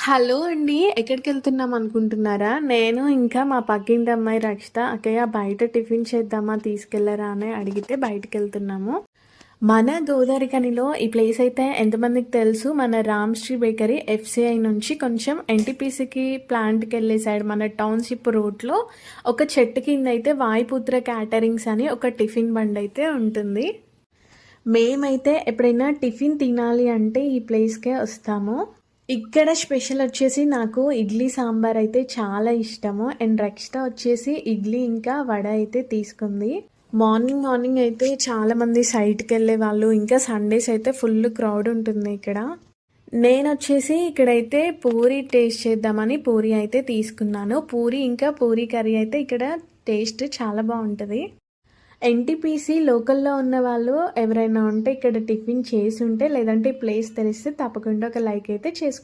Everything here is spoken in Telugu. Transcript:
హలో అండి. ఎక్కడికి వెళ్తున్నాం అనుకుంటున్నారా? నేను ఇంకా మా పక్కింటి అమ్మాయి రక్షిత అక్కయ్య బయట టిఫిన్ చేద్దామా తీసుకెళ్ళరా అని అడిగితే బయటికెళ్తున్నాము. మన గోదావరిఖనిలో ఈ ప్లేస్ అయితే ఎంతమందికి తెలుసు మన రామ్‌శ్రీ బేకరీ ఎఫ్సిఐ నుంచి కొంచెం ఎన్‌టీపీసీకి ప్లాంట్కి వెళ్ళే సైడ్ మన టౌన్‌షిప్ రోడ్‌లో ఒక చెట్టు కింద అయితే వాయుపుత్ర క్యాటరింగ్స్ అని ఒక టిఫిన్ బండయితే ఉంటుంది. మేమైతే ఎప్పుడైనా టిఫిన్ తినాలి అంటే ఈ ప్లేస్‌కే వస్తాము. ఇక్కడ స్పెషల్ వచ్చేసి నాకు ఇడ్లీ సాంబార్ అయితే చాలా ఇష్టము. అండ్ రక్షిత వచ్చేసి ఇడ్లీ ఇంకా వడ అయితే తీసుకుంది. మార్నింగ్ మార్నింగ్ అయితే చాలామంది సైట్‌కెళ్ళే వాళ్ళు ఇంకా సండేస్ అయితే ఫుల్ క్రౌడ్ ఉంటుంది ఇక్కడ. నేను వచ్చేసి ఇక్కడైతే పూరి టేస్ట్ చేద్దామని పూరి అయితే తీసుకున్నాను. పూరి ఇంకా పూరి కర్రీ అయితే ఇక్కడ టేస్ట్ చాలా బాగుంటుంది ఎన్‌టీపీసీ లోకల్‌లో ఉన్న వాళ్ళు ఎవరైనా ఉంటే ఇక్కడ టిఫిన్ చేసి ఉంటే లేదంటే ప్లేస్ తెలిస్తే తప్పకుండా ఒక లైక్ అయితే చేసుకో